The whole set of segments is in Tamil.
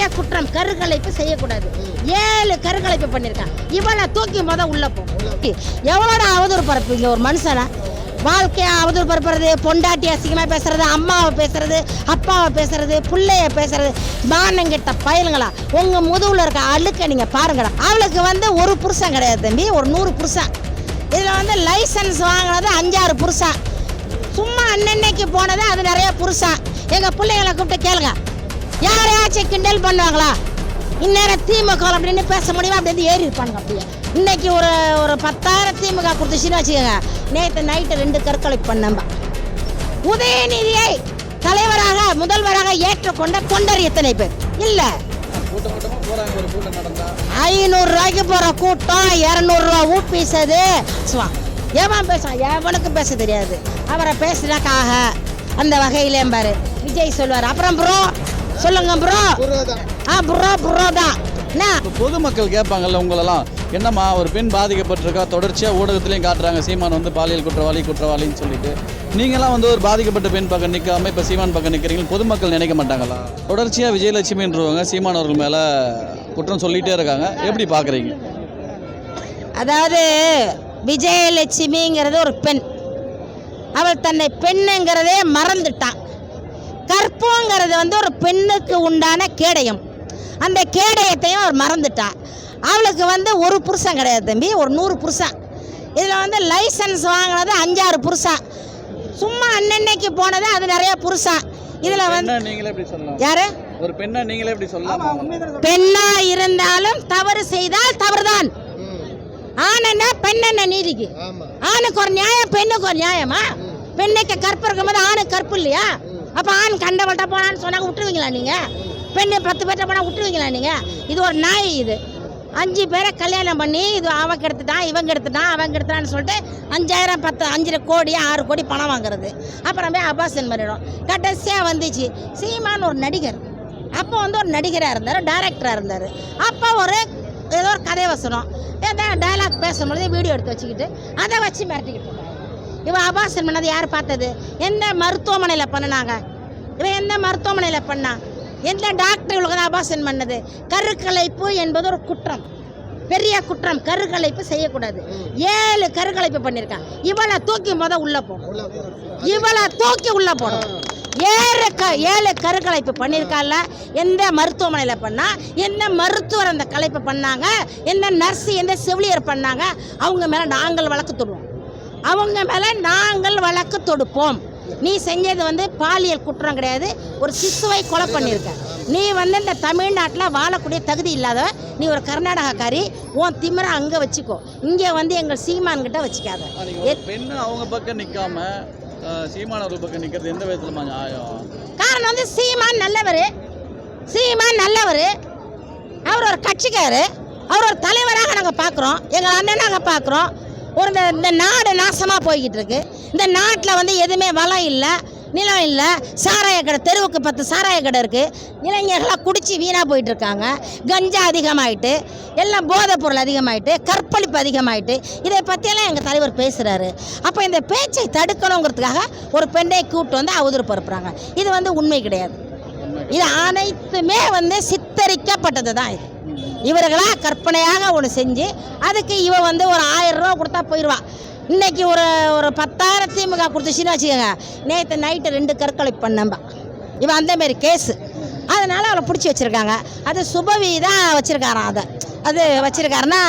பெரிய குற்றம் கருக்கலைப்பு செய்யக்கூடாது. ஏழு கருக்கலைப்பு பண்ணியிருக்கான் இவளை தூக்கி முத உள்ள போ. எவ்வளோட அவதூறு பரப்புங்க ஒரு மனுஷனை? வாழ்க்கையை அவதூறு பரப்புறது பொண்டாட்டி அசிங்கமாக பேசுறது அம்மாவை பேசுறது அப்பாவை பேசுறது பிள்ளைய பேசுறது. மானங்கிட்ட பயலுங்களா உங்கள் முதுகுல இருக்க அழுக்க நீங்கள் பாருங்கடா. அவளுக்கு வந்து ஒரு புருஷன் கிடையாது தம்பி ஒரு நூறு புருஷன். இதில் வந்து லைசன்ஸ் வாங்கினது அஞ்சாறு புருஷன். சும்மா அன்னன்னைக்கு போனது அது நிறைய புருஷன். எங்கள் பிள்ளைங்களை கூப்பிட்டு கேளுங்க. யாரையாச்சும் கிண்டல் பண்ணுவாங்களா? இந்நேரம் திமுக அப்படின்னு பேச முடியுமா? அப்படி ஏறி இருப்பானுங்க அப்படியே. இன்னைக்கு ஒரு ஒரு பத்தாயிரம் திமுக கொடுத்துச்சுன்னு வச்சுக்கோங்க. நேற்று நைட்டு ரெண்டு கற்களை பண்ணம்ப உதயநிதியை தலைவராக முதல்வராக ஏற்றுக்கொண்ட தொண்டர் எத்தனை பேர்? இல்லை. ஐநூறு ரூபாய்க்கு போற கூட்டம் இரநூறுவா ஊப்பீசது சுவா ஏவன் பேசுவான்? எவனுக்கு பேச தெரியாது. அவரை பேசுனாக்காக அந்த வகையிலே பாரு. விஜய் சொல்வார் அப்புறம் ப்ரோ சொல்லுங்க ப்ரோ ஆ ப்ரோ ப்ரோ தான் என்ன பொதுமக்கள் கேட்பாங்கல்ல உங்களெல்லாம் என்னம்மா ஒரு பெண் பாதிக்கப்பட்டிருக்கா தொடர்ச்சியாக ஊடகத்துலேயும் காட்டுறாங்க சீமான் வந்து பாலியல் குற்றவாளி குற்றவாளின்னு சொல்லிட்டு. நீங்களாம் வந்து ஒரு பாதிக்கப்பட்ட பெண் பக்கம் நிற்காம இப்போ சீமான் பக்கம் நிற்கிறீங்க பொதுமக்கள் நினைக்க மாட்டாங்களா? தொடர்ச்சியாக விஜயலட்சுமின்றவங்க சீமான் அவர்கள் மேலே குற்றம் சொல்லிகிட்டே இருக்காங்க. எப்படி பார்க்குறீங்க அதாவது விஜயலட்சுமிங்கிறது ஒரு பெண். அவள் தன்னை பெண்ணுங்கிறதே மறந்துட்டான் கற்புங்கிறது வந்து ஒரு பெண்ணுக்கு உண்டான கேடயம். அந்த கேடயத்தையும் அவர் மறந்துட்டா அவளுக்கு வந்து ஒரு புருஷன் கிடையாது தம்பி ஒரு நூறு புருஷன். இதில் வந்து லைசன்ஸ் வாங்கினது அஞ்சாறு புருஷன். சும்மா அன்னன்னைக்கு போனது அது நிறைய புருஷன். இதில் வந்து யாரு? ஒரு பெண்ணா நீங்களே எப்படி சொல்லலாம். பெண்ணா இருந்தாலும் தவறு செய்தால் தவறுதான். ஆனன்னா பெண்ணென்ன நீதிக்கு? ஆணுக்கு ஒரு நியாயம் பெண்ணுக்கு ஒரு நியாயமா? பெண்ணுக்கு கற்பு இருக்கும்போது ஆணுக்கு கற்பு இல்லையா? அப்போ ஆண் கண்டவள்கிட்ட போனான்னு சொன்னாங்க விட்டுருவீங்களா நீங்க? பெண்ணு பத்து பேர்ட்ட போனால் விட்டுருவீங்களா நீங்க? இது ஒரு நாய் இது. அஞ்சு பேரை கல்யாணம் பண்ணி இது அவன் கெடுத்துட்டான் இவன் கெடுத்துட்டான் அவன் கெடுத்துட்டான்னு சொல்லிட்டு அஞ்சாயிரம் பத்து அஞ்சரை கோடி ஆறு கோடி பணம் வாங்குறது. அப்புறம் போய் அபாசன் பண்ணிடும் கடைசியாக வந்துச்சு. சீமான் ஒரு நடிகர். அப்போ வந்து ஒரு நடிகராக இருந்தார் டைரக்டராக இருந்தார். அப்போ ஒரு ஏதோ ஒரு கதை வசனம். ஏதோ டைலாக் பேசும்பொழுது வீடியோ எடுத்து வச்சுக்கிட்டு அதை வச்சு மிரட்டிக்கிட்டு இருக்காங்க இவன் அபாசன் பண்ணது யார் பார்த்தது? எந்த மருத்துவமனையில் பண்ணினாங்க? இவன் எந்த மருத்துவமனையில் பண்ணா? எந்த டாக்டர்களுக்கு தான் அபாசன் பண்ணது? கருக்கலைப்பு என்பது ஒரு குற்றம். பெரிய குற்றம். கருக்கலைப்பு செய்யக்கூடாது. ஏழு கருக்கலைப்பு பண்ணியிருக்கான் இவளை தூக்கி முத உள்ளே போகணும் இவளை தூக்கி உள்ளே போகணும் ஏழு க ஏழு கருக்கலைப்பு பண்ணியிருக்கால எந்த மருத்துவமனையில் பண்ணால் எந்த மருத்துவர் அந்த கலைப்பு பண்ணாங்க? எந்த நர்ஸு எந்த செவிலியர் பண்ணாங்க? அவங்க மேலே நாங்கள் வழக்கு தொடுவோம். அவங்க மேலே நாங்கள் வழக்கு தொடுப்போம். நீ செஞ்சது வந்து பாலியல் குற்றம் கிடையாது. ஒரு சிசுவை கொலை பண்ணியிருக்க. நீ வந்து இந்த தமிழ்நாட்டில் வாழக்கூடிய தகுதி இல்லாத நீ ஒரு கர்நாடகாக்காரி உன் திமிரை அங்கே வச்சுக்கோ. இங்கே வந்து எங்கள் சீமான்கிட்ட வச்சுக்காத. பெண்ணு அவங்க பக்கம் நிற்காம சீமான் அவர்கள் பக்கம் நிற்கிறது எந்த விதத்துலமா நியாயம்? காரணம் வந்து சீமான் நல்லவர். சீமான் நல்லவர். அவர் ஒரு கட்சிக்காரு. அவர் ஒரு தலைவராக நாங்கள் பார்க்குறோம் எங்கள் அண்ணன் நாங்கள் பார்க்குறோம் ஒரு இந்த இந்த நாடு நாசமாக போய்கிட்டு இருக்கு இந்த நாட்டில் வந்து எதுவுமே வளம் இல்லை நிலம் இல்லை. சாராய கடை தெருவுக்கு பத்து சாராய கடை இருக்குது இளைஞர்களாக குடிச்சு வீணாக போயிட்டு இருக்காங்க கஞ்சா அதிகமாயிட்டு எல்லாம் போதைப் பொருள் அதிகமாயிட்டு கற்பழிப்பு அதிகமாயிட்டு. இதை பற்றியெல்லாம் எங்கள் தலைவர் பேசுகிறாரு அப்போ இந்த பேச்சை தடுக்கணுங்கிறதுக்காக ஒரு பெண்ணை கூப்பிட்டு வந்து அவதூறு பரப்புறாங்க. இது வந்து உண்மை கிடையாது. இது அனைத்துமே வந்து சித்தரிக்கப்பட்டது தான் இது. இவர்களாக கற்பனையாக ஒன்று செஞ்சு அதுக்கு இவன் வந்து ஒரு ஆயிரம் ரூபா கொடுத்தா போயிடுவா இன்றைக்கி ஒரு ஒரு பத்தாயிரம் திமுக கொடுத்துச்சுன்னு வச்சுக்கோங்க. நேற்று நைட்டு ரெண்டு கற்கொலை பண்ணம்பா. இவன் அந்தமாரி கேஸு அதனால் அவளை பிடிச்சி வச்சுருக்காங்க. அது சுபவி தான் வச்சுருக்காரான் அதை. அது வச்சுருக்காருன்னா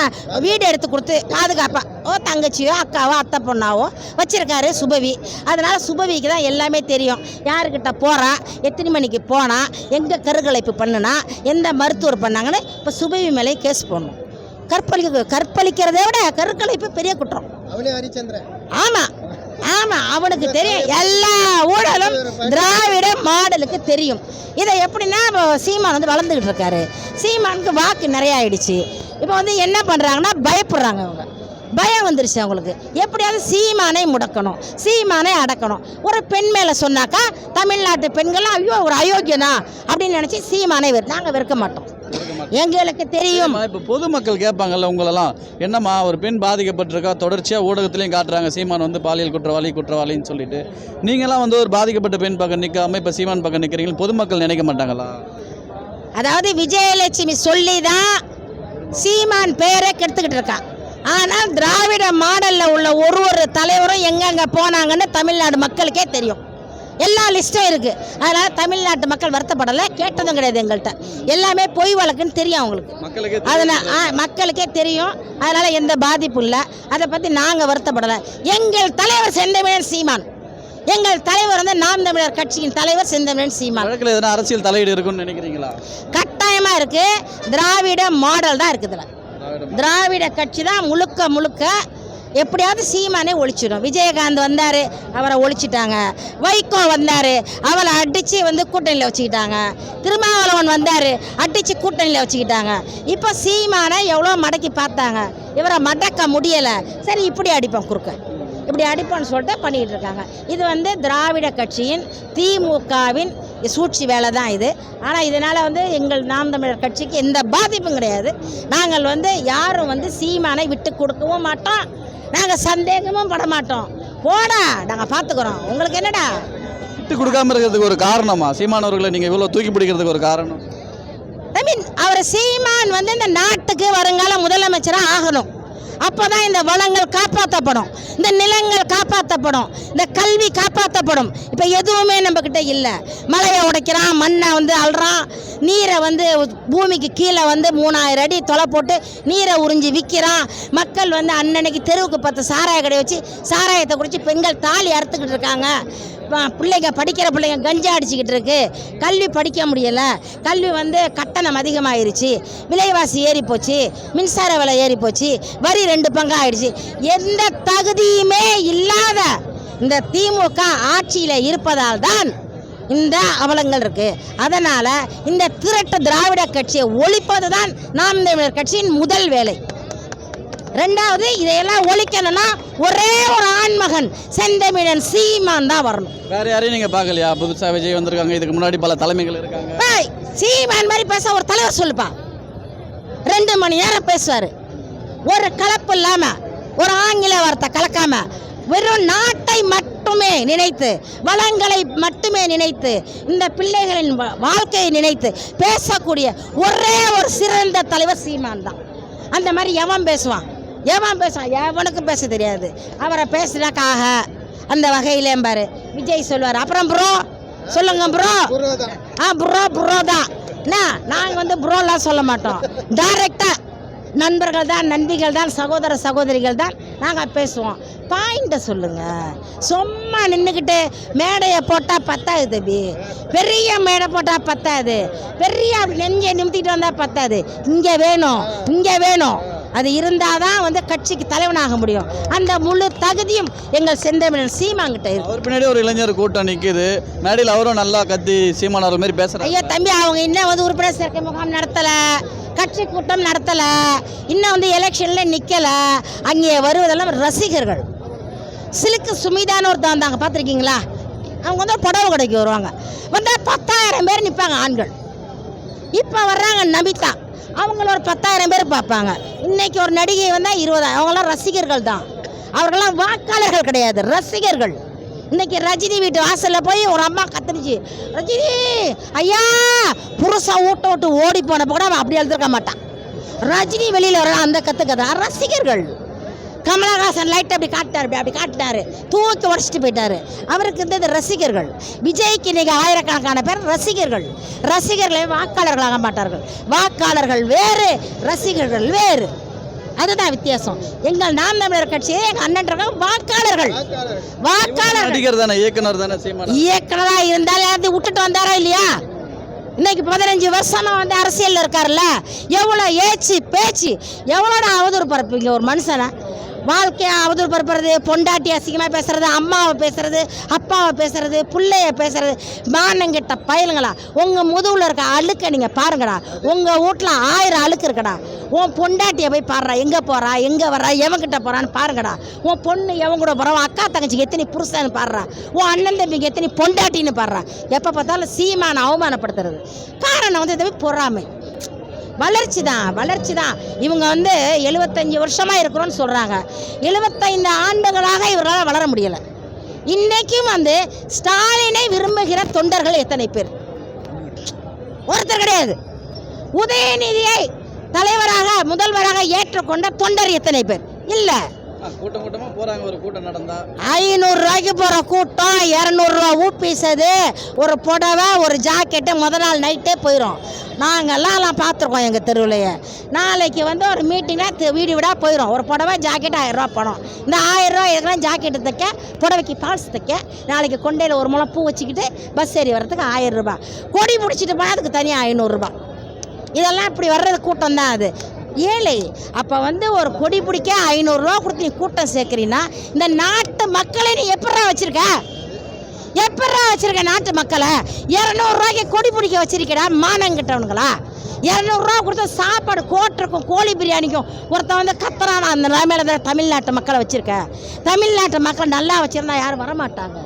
வீடு எடுத்து கொடுத்து பாதுகாப்பாக ஓ தங்கச்சியோ அக்காவோ அத்தை பொண்ணாவோ வச்சுருக்காரு சுபவி. அதனால் சுபவிக்கு தான் எல்லாமே தெரியும். யாருக்கிட்ட போகிறா எத்தனை மணிக்கு போனா எங்கே கருக்கலைப்பு பண்ணுனா எந்த மருத்துவர் பண்ணாங்கன்னு இப்போ சுபவி மேலே கேஸ் போடணும். கற்பழிக்க கற்பழிக்கிறதை விட கருக்கலைப்பு பெரிய குற்றம். அவனே ஹரிச்சந்திரன். ஆமா ஆமா அவனுக்கு தெரியும். எல்லா ஊழலும் திராவிட மாடலுக்கு தெரியும். இதை எப்படின்னா சீமான் வந்து வளர்ந்துக்கிட்டு இருக்காரு. சீமானுக்கு வாக்கு நிறைய ஆயிடுச்சு. இப்போ வந்து என்ன பண்ணுறாங்கன்னா பயப்படுறாங்க அவங்க பயம் வந்துருச்சு அவங்களுக்கு. எப்படியாவது சீமானை முடக்கணும். சீமானை அடக்கணும். ஒரு பெண் மேலே சொன்னாக்கா தமிழ்நாட்டு பெண்கள்லாம் ஐயோ ஒரு அயோக்கியனா? அப்படின்னு நினச்சி சீமானை வெறு நாங்கள் வெறுக்க மாட்டோம். எங்களுக்கு தெரியும். இப்போ பொதுமக்கள் கேட்பாங்கல்ல உங்களெல்லாம் என்னம்மா ஒரு பெண் பாதிக்கப்பட்டிருக்கா? தொடர்ச்சியாக ஊடகத்துலேயும் காட்டுறாங்க சீமான் வந்து பாலியல் குற்றவாளி குற்றவாளின்னு சொல்லிட்டு. நீங்களாம் வந்து ஒரு பாதிக்கப்பட்ட பெண் பக்கம் நிற்காம இப்போ சீமான் பக்கம் நிற்கிறீங்க பொதுமக்கள் நினைக்க மாட்டாங்களா? அதாவது விஜயலட்சுமி சொல்லி தான் சீமான் பேரை கெடுத்துக்கிட்டு இருக்கான் ஆனால் திராவிட மாடலில் உள்ள ஒரு ஒரு தலைவரும் எங்கெங்கே போனாங்கன்னு தமிழ்நாடு மக்களுக்கே தெரியும். எல்லா லிஸ்ட்டும் இருக்குது அதனால் தமிழ்நாட்டு மக்கள் வருத்தப்படலை. கேட்டதும் கிடையாது எங்கள்கிட்ட. எல்லாமே பொய் வழக்குன்னு தெரியும் அவங்களுக்கு. அதனால் மக்களுக்கே தெரியும். அதனால் எந்த பாதிப்பும் இல்லை. அதை பற்றி நாங்கள் வருத்தப்படலை. எங்கள் தலைவர் செந்தமிழன் சீமான். எங்கள் தலைவர் வந்து நாம் தமிழர் கட்சியின் தலைவர் செந்தமிழன் சீமான். வழக்கில் எதனா அரசியல் தலையீடு இருக்குன்னு நினைக்கிறீங்களா? கட்டாயமாக இருக்குது திராவிட மாடல் தான் இருக்குதுல திராவிட கட்சி தான் முழுக்க முழுக்க எப்படியாவது சீமானே ஒழிச்சிடும். விஜயகாந்த் வந்தார் அவரை ஒழிச்சிட்டாங்க. வைகோ வந்தார் அவரை அடித்து வந்து கூட்டணியில் வச்சுக்கிட்டாங்க. திருமாவளவன் வந்தார் அடித்து கூட்டணியில் வச்சுக்கிட்டாங்க. இப்போ சீமானை எவ்வளோ மடக்கி பார்த்தாங்க. இவரை மடக்க முடியலை. சரி இப்படி அடிப்போம் குறுக்க. இப்படி அடிப்போம்னு சொல்லிட்டு பண்ணிக்கிட்டு இருக்காங்க இது வந்து திராவிட கட்சியின் திமுகவின் சூழ்ச்சி வேலை தான் இது. ஆனால் இதனால் வந்து எங்கள் நாம் தமிழர் கட்சிக்கு எந்த பாதிப்பும் கிடையாது. நாங்கள் வந்து யாரும் வந்து சீமானை விட்டு கொடுக்கவும் மாட்டோம். நாங்கள் சந்தேகமும் பட மாட்டோம். போடா நாங்கள் பார்த்துக்குறோம் உங்களுக்கு என்னடா? விட்டு கொடுக்காம இருக்கிறதுக்கு ஒரு காரணமா? சீமானவர்களை நீங்கள் இவ்வளோ தூக்கி பிடிக்கிறதுக்கு ஒரு காரணம்? ஐ மீன் அவர் சீமான் வந்து இந்த நாட்டுக்கு வருங்கால முதலமைச்சராக ஆகணும். அப்போ தான் இந்த வளங்கள் காப்பாற்றப்படும் இந்த நிலங்கள் காப்பாற்றப்படும் இந்த கல்வி காப்பாற்றப்படும் இப்போ எதுவுமே நம்மக்கிட்ட இல்லை. மலையை உடைக்கிறான் மண்ணை வந்து அள்ளுறான். நீரை வந்து பூமிக்கு கீழே வந்து மூணாயிரம் அடி தொலை போட்டு நீரை உறிஞ்சி விற்கிறான். மக்கள் வந்து அன்னன்னைக்கு தெருவுக்கு பத்து சாராய கடை வச்சு சாராயத்தை குடிச்சு பெண்கள் தாலி அறுத்துக்கிட்டு இருக்காங்க. பிள்ளைங்க படிக்கிற பிள்ளைங்க கஞ்சா அடிச்சுக்கிட்டு இருக்கு. கல்வி படிக்க முடியலை. கல்வி வந்து கட்டணம் அதிகமாயிருச்சு. விலைவாசி ஏறி போச்சு மின்சார விலை ஏறி போச்சு வரி ரெண்டு பங்கு ஆயிடுச்சு எந்த தகுதியுமே இல்லாத இந்த திமுக ஆட்சியில் இருப்பதால் தான் இந்த அவலங்கள் இருக்கு. அதனால இந்த திரட்ட திராவிட கட்சியை ஒழிப்பது தான் நாம் தமிழர் கட்சியின் முதல் வேலை. ரெண்டாவது இதையெல்லாம் ஒழிக்கணும்னா ஒரே ஒரு ஆண்மகன் செந்தமிழன் சீமான் தான் வரணும். வேற யாரையும் நீங்கள் பார்க்கலையா? புதுசாக விஜய் வந்திருக்காங்க இதுக்கு முன்னாடி பல தலைமைகள் இருக்காங்க. சீமான் மாதிரி பேச ஒரு தலைவர் சொல்லுப்பா. ரெண்டு மணி நேரம் பேசுவார். ஒரு கலப்பு இல்லாம ஒரு ஆங்கில வார்த்தை கலக்காம வெறும் நாட்டை மட்டுமே நினைத்து வளங்களை மட்டுமே நினைத்து இந்த பிள்ளைகளின் வாழ்க்கையை நினைத்து பேசக்கூடிய ஒரே ஒரு சிறந்த தலைவர் சீமான் தான். அந்த மாதிரி எவன் பேசுவான்? ஏவான் பேசுவான் எவனுக்கும் பேச தெரியாது. அவரை பேசுனாக்காக அந்த வகையிலே பாரு. விஜய் சொல்லுவார் அப்புறம் ப்ரோ சொல்லுங்க ப்ரோ ஆ ப்ரோ ப்ரோ தான். என்ன? நாங்கள் வந்து ப்ரோலாம் சொல்ல மாட்டோம். டைரெக்டாக நண்பர்கள் தான் நண்பிகள் தான் சகோதர சகோதரிகள் தான் நாங்கள் பேசுவோம். பாயிண்ட்டை சொல்லுங்கள் சும்மா நின்றுக்கிட்டு மேடையை போட்டால் பத்தாது தம்பி. பெரிய மேடை போட்டால் பத்தாது. பெரிய நெஞ்சை நிமித்திட்டு வந்தால் பத்தாது. இங்கே வேணும் இங்கே வேணும். அது இருந்தால் தான் வந்து கட்சிக்கு தலைவனாக முடியும். அந்த முழு தகுதியும் எங்கள் செந்தமிழன் சீமாங்கிட்ட இருக்கு. அவர் பின்னாடி ஒரு இளைஞர் கூட்டம் நிற்கிது மேடையில் அவரும் நல்லா கத்தி சீமானவர் மாதிரி பேசுகிறாங்க ஐயா தம்பி அவங்க இன்னும் வந்து உறுப்பினர் சேர்க்கை முகாம் நடத்தலை. கட்சி கூட்டம் நடத்தலை. இன்னும் வந்து எலெக்ஷனில் நிற்கலை அங்கே வருவதெல்லாம் ரசிகர்கள். சிலுக்கு சுமிதான்னு ஒருத்தன் வந்தாங்க பார்த்துருக்கீங்களா? அவங்க வந்து புடவை கடைக்கு வருவாங்க. வந்தால் பத்தாயிரம் பேர் நிற்பாங்க ஆண்கள். இப்போ வர்றாங்க நமிதா அவங்கள ஒரு பத்தாயிரம் பேர் பார்ப்பாங்க. இன்னைக்கு ஒரு நடிகை வந்தால் இருபதாயிரம் அவங்களாம் ரசிகர்கள் தான். அவர்களாம் வாக்காளர்கள் கிடையாது ரசிகர்கள். இன்னைக்கு ரஜினி வீட்டு வாசலில் போய் ஒரு அம்மா கத்துனுச்சு ரஜினி ஐயா புருஷன் ஊட்ட விட்டு ஓடி போன கூட அவன் அப்படி எழுதிருக்க மாட்டான். ரஜினி வெளியில் வர அந்த கற்றுக்கதான் ரசிகர்கள். கமலஹாசன் லைட் அப்படி காட்டினார் அப்படி காட்டினாரு. தூக்கி உடச்சிட்டு போயிட்டாரு. அவருக்கு இருந்தது ரசிகர்கள். விஜய்க்கு இன்னைக்கு ஆயிரக்கணக்கான பேர் ரசிகர்கள். ரசிகர்களை வாக்காளர்களாக மாட்டார்கள். வாக்காளர்கள் வேறு ரசிகர்கள் வேறு. அதுதான் வித்தியாசம். எங்கள் நாம் தமிழர் கட்சியே எங்கள் அண்ணன் வாக்காளர்கள். வாக்காளர்கள். நடிகர் தானே இயக்குனர் தானே சீமான்? இயக்குனரா இருந்தாலும் அது விட்டுட்டு வந்தாரா இல்லையா? இன்னைக்கு பதினஞ்சு வருஷமா வந்து அரசியல்ல இருக்காருல்ல. எவ்வளோ ஏச்சு பேச்சு எவ்வளோட அவதூறு பரப்புங்க ஒரு மனுஷனை? வாழ்க்கையை அவதூறு பரப்புறது பொண்டாட்டி அசிங்கமாக பேசுறது அம்மாவை பேசுறது அப்பாவை பேசுறது பிள்ளைய பேசுறது. மானங்கிட்ட பயலுங்களா உங்கள் முதுகில் இருக்க அழுக்க நீங்கள் பாருங்கடா. உங்கள் வீட்டில் ஆயிரம் அழுக்கு இருக்குடா. உன் பொண்டாட்டியை போய் பாடுறா எங்கே போகிறா எங்கே வர்றா எவன்கிட்ட போகிறான்னு பாருங்கடா. உன் பொண்ணு எவன் கூட போகிறா உன் அக்கா தங்கச்சிக்கு எத்தனை புருஷன்னு பாடுறா. உன் அண்ணன் தம்பிக்கு எத்தனை பொண்டாட்டின்னு பாடுறா. எப்போ பார்த்தாலும் சீமான அவமானப்படுத்துறது. காரணம் வந்து இது பொறாமை. வளர்ச்சி தான் வளர்ச்சி தான் இவங்க வந்து எழுபத்தஞ்சு வருஷமாக இருக்கிறோன்னு சொல்கிறாங்க எழுபத்தைந்து ஆண்டுகளாக இவர்களால் வளர முடியலை. இன்னைக்கும் வந்து ஸ்டாலினை விரும்புகிற தொண்டர்கள் எத்தனை பேர்? ஒருத்தர் கிடையாது. உதயநிதியை தலைவராக முதல்வராக ஏற்றுக்கொண்ட தொண்டர் எத்தனை பேர்? இல்லை. கூட்டம் கூட்டமா போறாங்க. ஒரு கூட்டம் நடந்தா ஐநூறு ரூபாய்க்கு போற கூட்டம் இரநூறுவா ஊப்பீசது ஒரு புடவை ஒரு ஜாக்கெட்டு முத நாள் நைட்டே போயிடும் நாங்கள்லாம் எல்லாம் பார்த்துருக்கோம் எங்கள் தெருவிலையே. நாளைக்கு வந்து ஒரு மீட்டிங்னா வீடு வீடாக போயிடும் ஒரு புடவை ஜாக்கெட் ஆயிரரூவா பணம். இந்த ஆயிரரூவா எதுக்குன்னா ஜாக்கெட்டு தைக்க புடவைக்கு பால்ஸ் தைக்க நாளைக்கு கொண்டையில் ஒரு முளம் பூ வச்சுக்கிட்டு பஸ் ஏறி வர்றதுக்கு ஆயிரம் ரூபாய். கொடி பிடிச்சிட்டு போனால் அதுக்கு தனியாக ஐநூறுரூபா இதெல்லாம் இப்படி வர்றது கூட்டம் தான் அது. ஏழை. அப்போ வந்து ஒரு கொடி பிடிக்க ஐநூறுரூவா கொடுத்து நீ கூட்டம் சேர்க்குறீன்னா இந்த நாட்டு மக்களை நீ எப்படா வச்சுருக்க? எப்படா வச்சுருக்க நாட்டு மக்களை? இரநூறுவாய்க்கு கொடி பிடிக்க வச்சிருக்கடா மானங்கிட்டவனுங்களா இரநூறுவா கொடுத்தா சாப்பாடு கோட்டருக்கும் கோழி பிரியாணிக்கும் ஒருத்தன் வந்து கத்துறானா? அந்த நிலைமையில தான் தமிழ்நாட்டு மக்களை வச்சுருக்க. தமிழ்நாட்டு மக்கள் நல்லா வச்சிருந்தா யாரும் வரமாட்டாங்க.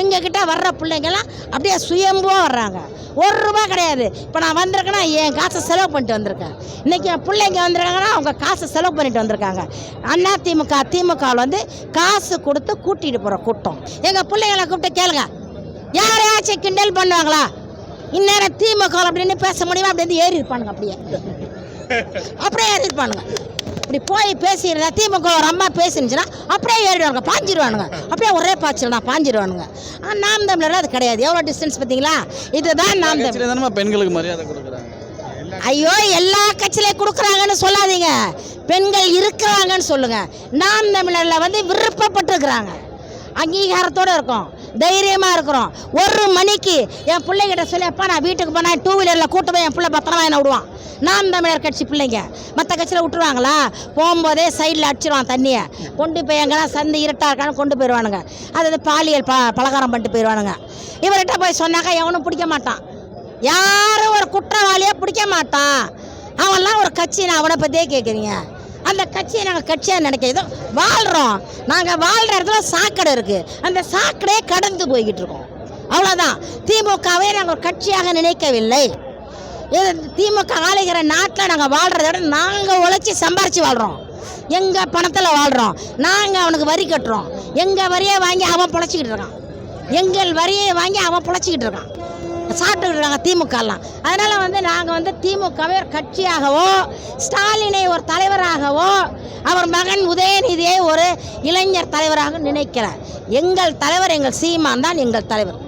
எங்ககிட்ட வர்ற பிள்ளைங்கெல்லாம் அப்படியே சுயம்புவாக வர்றாங்க. ஒரு ரூபா கிடையாது. இப்போ நான் வந்திருக்கேன்னா என் காசை செலவு பண்ணிட்டு வந்திருக்கேன். இன்றைக்கி என் பிள்ளைங்க வந்திருக்காங்கன்னா அவங்க காசை செலவு பண்ணிட்டு வந்திருக்காங்க. அண்ணா திமுக திமுகவில் வந்து காசு கொடுத்து கூட்டிகிட்டு போகிற கூட்டம். எங்கள் பிள்ளைங்களை கூப்பிட்டு கேளுங்க. யாரையாச்சும் கிண்டல் பண்ணுவாங்களா? இந்நேரம் திமுக அப்படின்னு பேச முடியுமா? அப்படி வந்து ஏறி இருப்பானுங்க அப்படியே. அப்படியே ஏறி இருப்பானுங்க. இப்படி போய் பேசியிருந்தா திமுக ஒரு அம்மா பேசிருந்துச்சுன்னா அப்படியே ஏறிடுவானுங்க பாஞ்சிருவானுங்க. அப்படியே ஒரே பாய்ச்சல் தான் பாஞ்சிருவானுங்க. ஆனால் நாம் தமிழர் அது கிடையாது. எவ்வளோ டிஸ்டன்ஸ் பார்த்தீங்களா? இதுதான் நாம் தமிழ். பெண்களுக்கு மரியாதை கொடுக்குறாங்க? ஐயோ எல்லா கட்சியிலையும் கொடுக்குறாங்கன்னு சொல்லாதீங்க. பெண்கள் இருக்கிறாங்கன்னு சொல்லுங்க. நாம் தமிழரில் வந்து விருப்பப்பட்டிருக்கிறாங்க. அங்கீகாரத்தோடு இருக்கோம். தைரியமாக இருக்கிறோம். ஒரு மணிக்கு என் பிள்ளைகிட்ட சொல்லி அப்பா நான் வீட்டுக்கு போனேன் டூ வீலரில் கூட்டு போய் என் பிள்ளை பத்திரமா என்ன விடுவான்? நாம் தமிழர் கட்சி பிள்ளைங்க. மற்ற கட்சியில் விட்டுருவாங்களா? போகும்போதே சைடில் அடிச்சிருவான் தண்ணியை. கொண்டு போய் எங்கன்னா சந்து இருட்டாக இருக்கான்னு கொண்டு போயிடுவானுங்க. அது பாலியல் ப பலகாரம் பண்ணிட்டு போயிடுவானுங்க. இவர்கிட்ட போய் சொன்னாக்கா எவனும் பிடிக்க மாட்டான். யாரும் ஒரு குற்றவாளியாக பிடிக்க மாட்டான். அவன்லாம் ஒரு கட்சி நான் அவனை பற்றியே கேட்குறீங்க அந்த கட்சியை நாங்கள் கட்சியாக நினைக்கிறதோ வாழ்கிறோம் நாங்கள் வாழ்கிற இடத்துல சாக்கடை இருக்குது அந்த சாக்கடையே கடந்து போய்கிட்டு இருக்கோம். அவ்வளோதான் திமுகவை நாங்கள் ஒரு கட்சியாக நினைக்கவில்லை. இது திமுக ஆளுகிற நாட்டில் நாங்கள் வாழ்கிறத விட நாங்கள் உழைச்சி சம்பாரித்து வாழ்கிறோம் எங்கள் பணத்தில் வாழ்கிறோம் நாங்கள் அவனுக்கு வரி கட்டுறோம். எங்கள் வரியை வாங்கி அவன் பிழைச்சிக்கிட்டு இருக்கான். எங்கள் வரியை வாங்கி அவன் பிழைச்சிக்கிட்டு இருக்கான். சாப்பிட்டுக்கிட்டு திமுகலாம். அதனால் வந்து நாங்கள் வந்து திமுகவை ஒரு கட்சியாகவோ ஸ்டாலினை ஒரு தலைவராகவோ அவர் மகன் உதயநிதியை ஒரு இளைஞர் தலைவராக நினைக்கிறேன் எங்கள் தலைவர் எங்கள் சீமான் தான் எங்கள் தலைவர்.